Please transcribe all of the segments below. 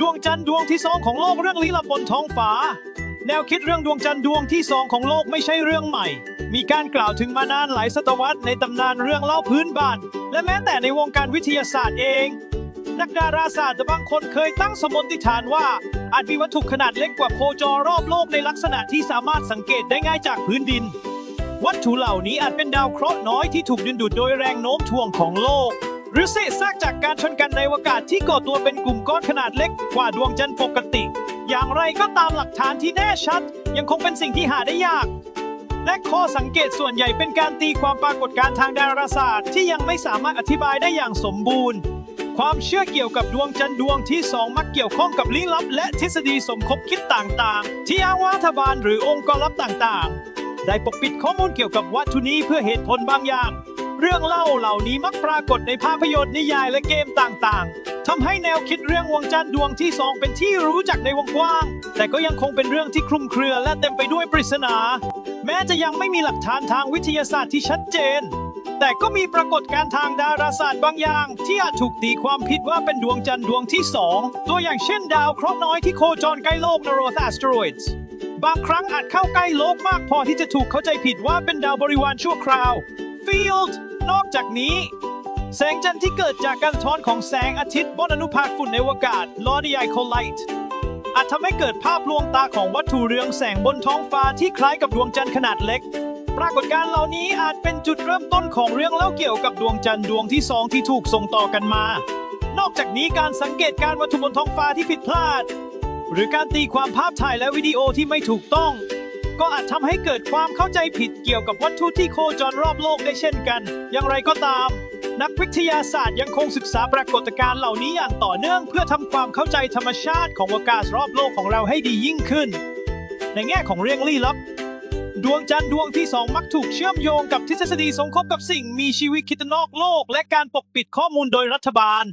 ดวงจันทร์ดวงที่สองของโลกเรื่องลี้ลับบนท้องฟ้า แนวคิดเรื่องดวงจันทร์ดวงที่สองของโลกไม่ใช่เรื่องใหม่ มีการกล่าวถึงมานานหลายศตวรรษในตำนานเรื่องเล่าพื้นบ้าน และแม้แต่ในวงการวิทยาศาสตร์เอง นักดาราศาสตร์บางคนเคยตั้งสมมติฐานว่า อาจมีวัตถุขนาดเล็กกว่าโคจรรอบโลกในลักษณะที่สามารถสังเกตได้ง่ายจากพื้นดิน วัตถุเหล่านี้อาจเป็นดาวเคราะห์น้อยที่ถูกดึงดูดโดยแรงโน้มถ่วงของโลก หรือเศษซากจากการชนกันในอวกาศที่ก่อตัวเป็นกลุ่มก้อนขนาดเล็กกว่าดวงจันทร์ปกติ อย่างไรก็ตามหลักฐานที่แน่ชัด ยังคงเป็นสิ่งที่หาได้ยาก และข้อสังเกตส่วนใหญ่เป็นการตีความปรากฏการณ์ทางดาราศาสตร์ ที่ยังไม่สามารถอธิบายได้อย่างสมบูรณ์ ความเชื่อเกี่ยวกับดวงจันทร์ดวงที่สองมักเกี่ยวข้องกับลี้ลับ และทฤษฎีสมคบคิดต่างๆ ที่อ้างว่ารัฐบาลหรือองค์กรลับต่างๆ ได้ปกปิดข้อมูลเกี่ยวกับวัตถุนี้เพื่อเหตุผลบางอย่าง เรื่องเล่าเหล่านี้มักปรากฏในภาพยนตร์นิยายและเกมต่างๆทำให้แนวคิดเรื่องวงจันทร์ดวงที่สองเป็นที่รู้จักในวงกว้าง แต่ก็ยังคงเป็นเรื่องที่คลุมเครือและเต็มไปด้วยปริศนา แม้จะยังไม่มีหลักฐานทางวิทยาศาสตร์ที่ชัดเจน แต่ก็มีปรากฏการณ์ทางดาราศาสตร์บางอย่าง ที่อาจถูกตีความผิดว่าเป็นดวงจันทร์ดวงที่สองตัวอย่างเช่นดาวเคราะห์น้อยที่โคจรใกล้โลก Neroth Asteroids บางครั้งอาจเข้าใกล้โลกมากพอที่จะถูกเข้าใจผิดว่าเป็นดาวบริวารชั่วคราว Field นอกจากนี้ แสงจันทร์ที่เกิดจากการสะท้อนของแสงอาทิตย์บนอนุภาคฝุ่นในอวกาศ Lordi Colite อาจทำให้เกิดภาพลวงตาของวัตถุเรืองแสงบนท้องฟ้าที่คล้ายกับดวงจันทร์ขนาดเล็ก ปรากฏการณ์เหล่านี้อาจเป็นจุดเริ่มต้นของเรื่องเล่าเกี่ยวกับดวงจันทร์ดวงที่สองที่ถูกส่งต่อกันมา นอกจากนี้การสังเกตการวัตถุบนท้องฟ้าที่ผิดพลาด หรือการตีความภาพถ่ายและวิดีโอที่ไม่ถูกต้อง ก็อาจทำให้เกิดความเข้าใจผิดเกี่ยวกับวัตถุที่โคจรรอบโลกได้เช่นกัน อย่างไรก็ตาม นักวิทยาศาสตร์ยังคงศึกษาปรากฏการณ์เหล่านี้อย่างต่อเนื่อง เพื่อทำความเข้าใจธรรมชาติของอากาศรอบโลกของเราให้ดียิ่งขึ้น ในแง่ของเรื่องลี้ลับดวงจันทร์ดวงที่สองมักถูกเชื่อมโยงกับทฤษฎีสมคบกับสิ่งมีชีวิตคิดนอกโลก และการปกปิดข้อมูลโดยรัฐบาล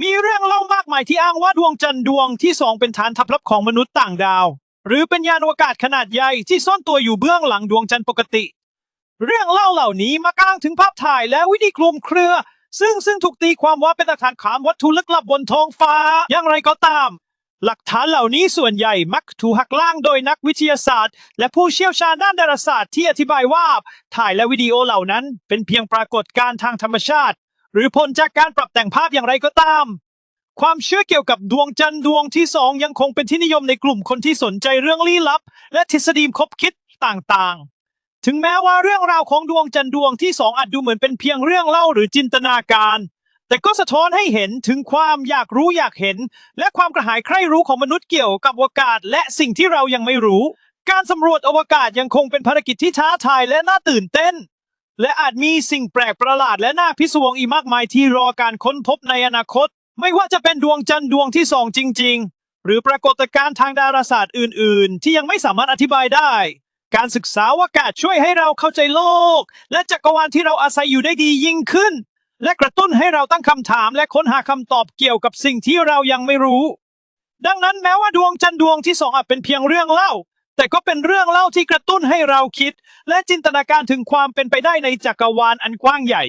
มีเรื่องเล่ามากมายที่อ้างว่าดวงจันทร์ดวงที่สองเป็นฐานทัพลับของมนุษย์ต่างดาว หรือเป็นยานอวกาศขนาดใหญ่ที่ซ่อนตัวอยู่เบื้องหลังดวงจันทร์ปกติ เรื่องเล่าเหล่านี้มักอ้างถึงภาพถ่ายและวิธีคลุมเครือ ซึ่งซึ่งถูกตีความว่าเป็นหลักฐานขามวัตถุลึกลับบนท้องฟ้า อย่างไรก็ตาม หลักฐานเหล่านี้ส่วนใหญ่มักถูกหักล้างโดยนักวิทยาศาสตร์ และผู้เชี่ยวชาญด้านดาราศาสตร์ที่อธิบายว่าถ่ายและวิดีโอเหล่านั้น เป็นเพียงปรากฏการณ์ทางธรรมชาติ หรือผลจากการปรับแต่งภาพอย่างไรก็ตาม ความเชื่อเกี่ยวกับดวงจันทร์ดวงที่สองยังคงเป็นที่นิยมในกลุ่มคนที่สนใจเรื่องลี้ลับ และทฤษฎีคบคิดต่างๆ ถึงแม้ว่าเรื่องราวของดวงจันทร์ดวงที่สองอาจดูเหมือนเป็นเพียงเรื่องเล่าหรือจินตนาการ แต่ก็สะท้อนให้เห็นถึงความอยากรู้อยากเห็น และความกระหายใคร่รู้ของมนุษย์เกี่ยวกับอวกาศ และสิ่งที่เรายังไม่รู้ การสำรวจอวกาศยังคงเป็นภารกิจที่ท้าทายและน่าตื่นเต้น และอาจมีสิ่งแปลกประหลาดและน่าพิศวงอีกมากมายที่รอการค้นพบในอนาคต ไม่ว่าจะเป็นดวงจันทร์ดวงที่สองจริง ๆ หรือปรากฏการณ์ทางดาราศาสตร์อื่น ๆ ที่ยังไม่สามารถอธิบายได้ การศึกษาอวกาศช่วยให้เราเข้าใจโลก และจักรวาลที่เราอาศัยอยู่ได้ดียิ่งขึ้น และกระตุ้นให้เราตั้งคำถามและค้นหาคำตอบเกี่ยวกับสิ่งที่เรายังไม่รู้ ดังนั้นแม้ว่าดวงจันทร์ดวงที่สองอาจเป็นเพียงเรื่องเล่า แต่ก็เป็นเรื่องเล่าที่กระตุ้นให้เราคิด และจินตนาการถึงความเป็นไปได้ในจักรวาลอันกว้างใหญ่